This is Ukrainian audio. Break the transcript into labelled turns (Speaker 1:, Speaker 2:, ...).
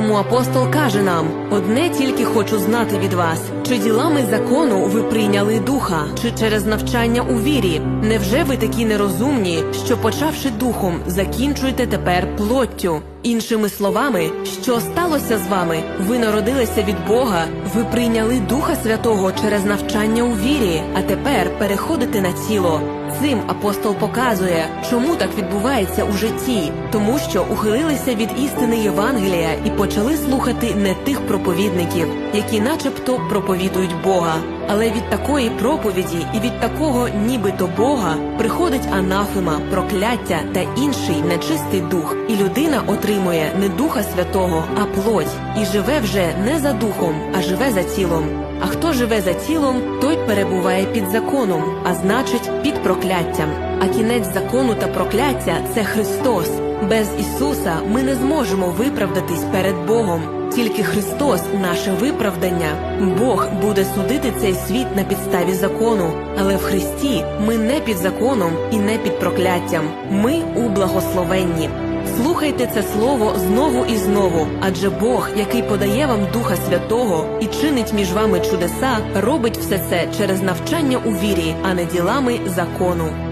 Speaker 1: Тому апостол каже нам: одне тільки хочу знати від вас, чи ділами закону ви прийняли духа, чи через навчання у вірі. Невже ви такі нерозумні, що почавши духом, закінчуєте тепер плоттю? Іншими словами, що сталося з вами? Ви народилися від Бога, ви прийняли Духа Святого через навчання у вірі, а тепер переходите на тіло. Цим апостол показує, чому так відбувається у житті, тому що ухилилися від істини Євангелія і почали слухати не тих проповідників, які, начебто, проповідують Бога. Але від такої проповіді і від такого, нібито Бога, приходить анафема, прокляття та інший нечистий дух, і людина отримує не Духа Святого, а плоть, і живе вже не за духом, а живе за тілом. А хто живе за тілом, той перебуває під законом, а значить під прокляттям. А кінець закону та прокляття це Христос. Без Ісуса ми не зможемо виправдатись перед Богом. Тільки Христос наше виправдання. Бог буде судити цей світ на підставі закону, але в Христі ми не під законом і не під прокляттям. Ми у благословенні. Слухайте це слово знову і знову, адже Бог, який подає вам Духа Святого і чинить між вами чудеса, робить все це через навчання у вірі, а не ділами закону.